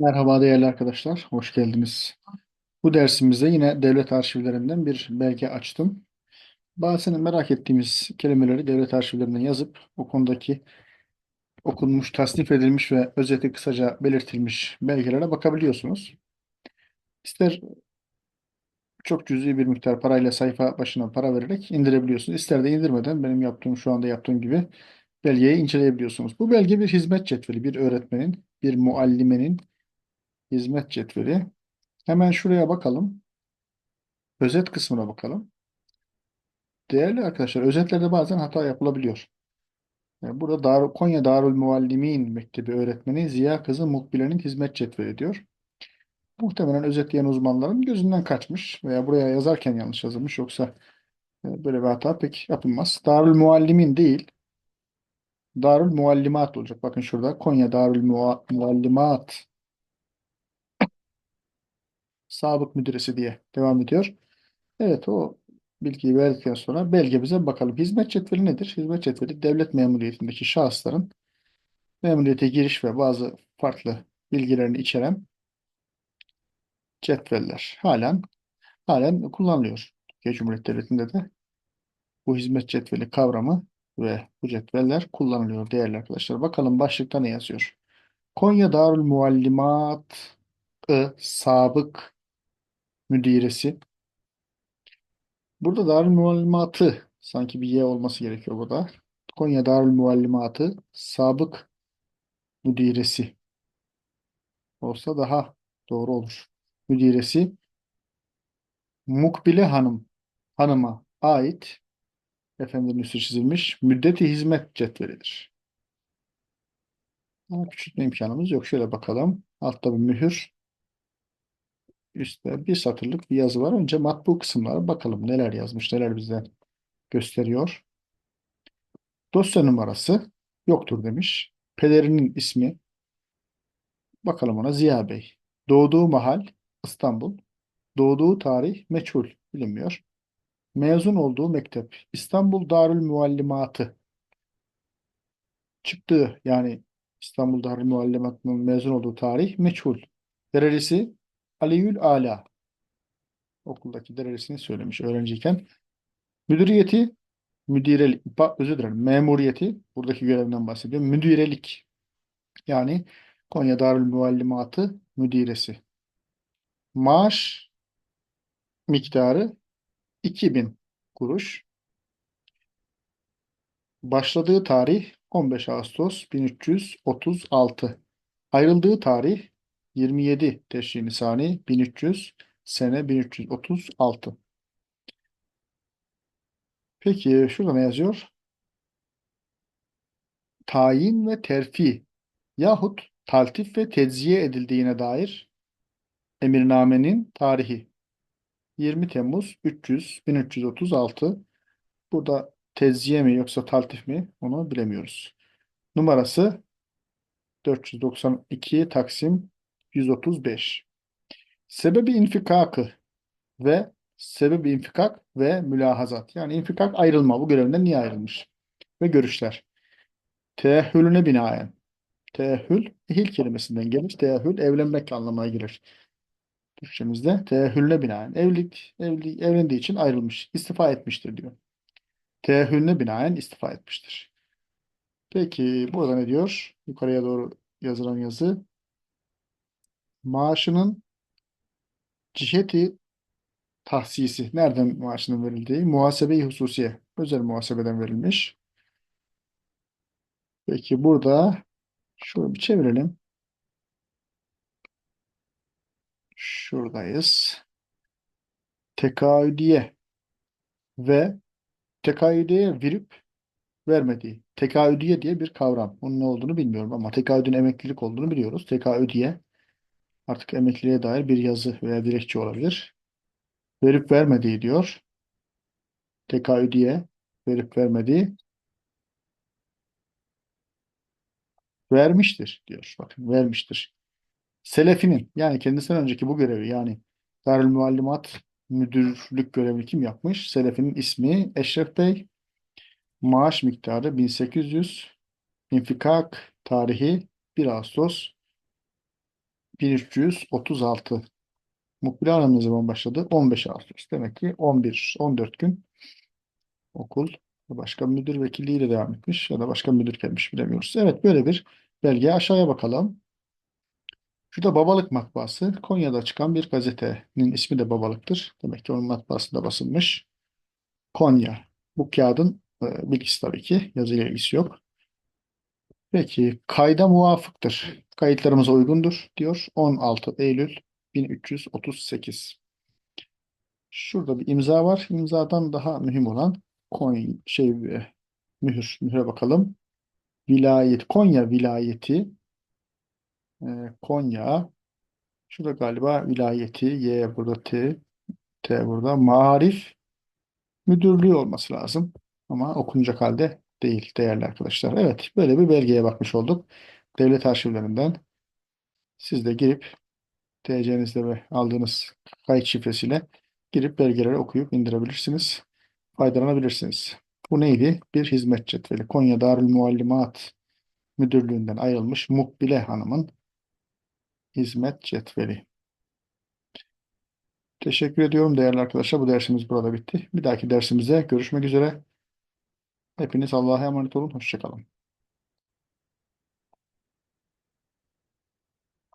Merhaba değerli arkadaşlar, hoş geldiniz. Bu dersimizde yine devlet arşivlerinden bir belge açtım. Bazı merak ettiğimiz kelimeleri devlet arşivlerinden yazıp o konudaki okunmuş, tasnif edilmiş ve özeti kısaca belirtilmiş belgelere bakabiliyorsunuz. İster çok cüzi bir miktar parayla sayfa başına para vererek indirebiliyorsunuz. İster de indirmeden benim yaptığım şu anda yaptığım gibi belgeyi inceleyebiliyorsunuz. Bu belge bir hizmet cetveli, bir öğretmenin, bir muallimenin hizmet cetveli. Hemen şuraya bakalım. Özet kısmına bakalım. Değerli arkadaşlar, özetlerde bazen hata yapılabiliyor. Yani burada Dar Konya Darül Muallimin Mektebi öğretmeni Ziya Kızı Mukbile'nin hizmet cetveli diyor. Muhtemelen özetleyen uzmanların gözünden kaçmış veya buraya yazarken yanlış yazılmış. Yoksa e, böyle bir hata pek yapılmaz. Darül Muallimin değil, Darül Muallimat olacak. Bakın şurada Konya Darül Mua- Muallimat Sabık Müdüresi diye devam ediyor. Evet o bilgiyi verdikten sonra belgemize bakalım. Hizmet cetveli nedir? Hizmet cetveli devlet memuriyetindeki şahısların memuriyete giriş ve bazı farklı bilgilerini içeren cetveller. Halen halen kullanılıyor. Türkiye Cumhuriyeti Devleti'nde de bu hizmet cetveli kavramı ve bu cetveller kullanılıyor değerli arkadaşlar. Bakalım başlıkta ne yazıyor? Konya Darül Muallimat-ı Sabık Müdiresi. Burada Darül Muallimatı sanki bir Y olması gerekiyor burada. Konya Darül Muallimatı Sabık Müdiresi olsa daha doğru olur. Müdiresi Mukbile Hanım hanıma ait efendim üstü çizilmiş müddeti hizmet cetvelidir. Ama küçültme imkanımız yok. Şöyle bakalım. Altta bir mühür. Üstte bir satırlık bir yazı var. Önce matbu kısımlara bakalım. Neler yazmış, neler bize gösteriyor. Dosya numarası yoktur demiş. Pederinin ismi bakalım ona Ziya Bey. Doğduğu mahal İstanbul. Doğduğu tarih meçhul bilinmiyor. Mezun olduğu mektep İstanbul Darül Muallimatı. Çıktığı yani İstanbul Darül Muallimatı'nın mezun olduğu tarih meçhul. Derecesi Aliül Ala. Okuldaki derecesini söylemiş öğrenciyken. Müdüriyeti müdirelik, özür dilerim, memuriyeti buradaki görevinden bahsediyorum. Müdirelik yani Konya Darül Muallimatı müdiresi. Maaş miktarı 2000 kuruş. Başladığı tarih 15 Ağustos 1336. Ayrıldığı tarih 27 Teşrin Nisani 1300 sene 1336. Peki şurada ne yazıyor? Tayin ve terfi yahut taltif ve tecziye edildiğine dair emirnamenin tarihi 20 Temmuz 300 1336. Burada tecziye mi yoksa taltif mi onu bilemiyoruz. Numarası 492 Taksim 135. Sebebi infikakı ve sebebi infikak ve mülahazat. Yani infikak ayrılma. Bu görevinden niye ayrılmış? Ve görüşler. Teehhülüne binaen. Teehhül, ehil kelimesinden gelir. Teehhül, evlenmek anlamına gelir. Türkçemizde teehhülüne binaen. Evlilik, evli, evlendiği için ayrılmış. istifa etmiştir diyor. Teehhülüne binaen istifa etmiştir. Peki burada ne diyor? Yukarıya doğru yazılan yazı. Maaşının ciheti tahsisi. Nereden maaşının verildiği? Muhasebe-i hususiye. Özel muhasebeden verilmiş. Peki burada şöyle bir çevirelim. Şuradayız. Tekaüdiye ve tekaüdiye verip vermediği. Tekaüdiye diye bir kavram. Onun ne olduğunu bilmiyorum ama tekaüdün emeklilik olduğunu biliyoruz. Tekaüdiye artık emekliliğe dair bir yazı veya dilekçe olabilir. Verip vermediği diyor. Tekaüdiye verip vermediği vermiştir diyor. Bakın vermiştir. Selefinin yani kendisinden önceki bu görevi yani Darül Muallimat müdürlük görevini kim yapmış? Selefinin ismi Eşref Bey. Maaş miktarı 1800. İnfikak tarihi 1 Ağustos 1336. Mukbile Hanım ne zaman başladı? 15 Ağustos. Demek ki 11, 14 gün okul başka müdür vekilliğiyle devam etmiş ya da başka müdür gelmiş bilemiyoruz. Evet böyle bir belge. Aşağıya bakalım. Şurada Babalık Matbaası. Konya'da çıkan bir gazetenin ismi de Babalık'tır. Demek ki onun matbaasında basılmış. Konya. Bu kağıdın e, bilgisi tabii ki. Yazıyla ilgisi yok. Peki kayda muvafıktır. Kayıtlarımıza uygundur diyor. 16 Eylül 1338. Şurada bir imza var. İmzadan daha mühim olan Konya şey mühür mühüre bakalım. Vilayet Konya vilayeti e, Konya şurada galiba vilayeti Y burada T T burada Marif Müdürlüğü olması lazım. Ama okunacak halde değil değerli arkadaşlar. Evet böyle bir belgeye bakmış olduk. Devlet arşivlerinden siz de girip TC'nizde ve aldığınız kayıt şifresiyle girip belgeleri okuyup indirebilirsiniz. Faydalanabilirsiniz. Bu neydi? Bir hizmet cetveli. Konya Darül Muallimat Müdürlüğü'nden ayrılmış Mukbile Hanım'ın hizmet cetveli. Teşekkür ediyorum değerli arkadaşlar. Bu dersimiz burada bitti. Bir dahaki dersimize görüşmek üzere. Hepiniz Allah'a emanet olun. Hoşçakalın.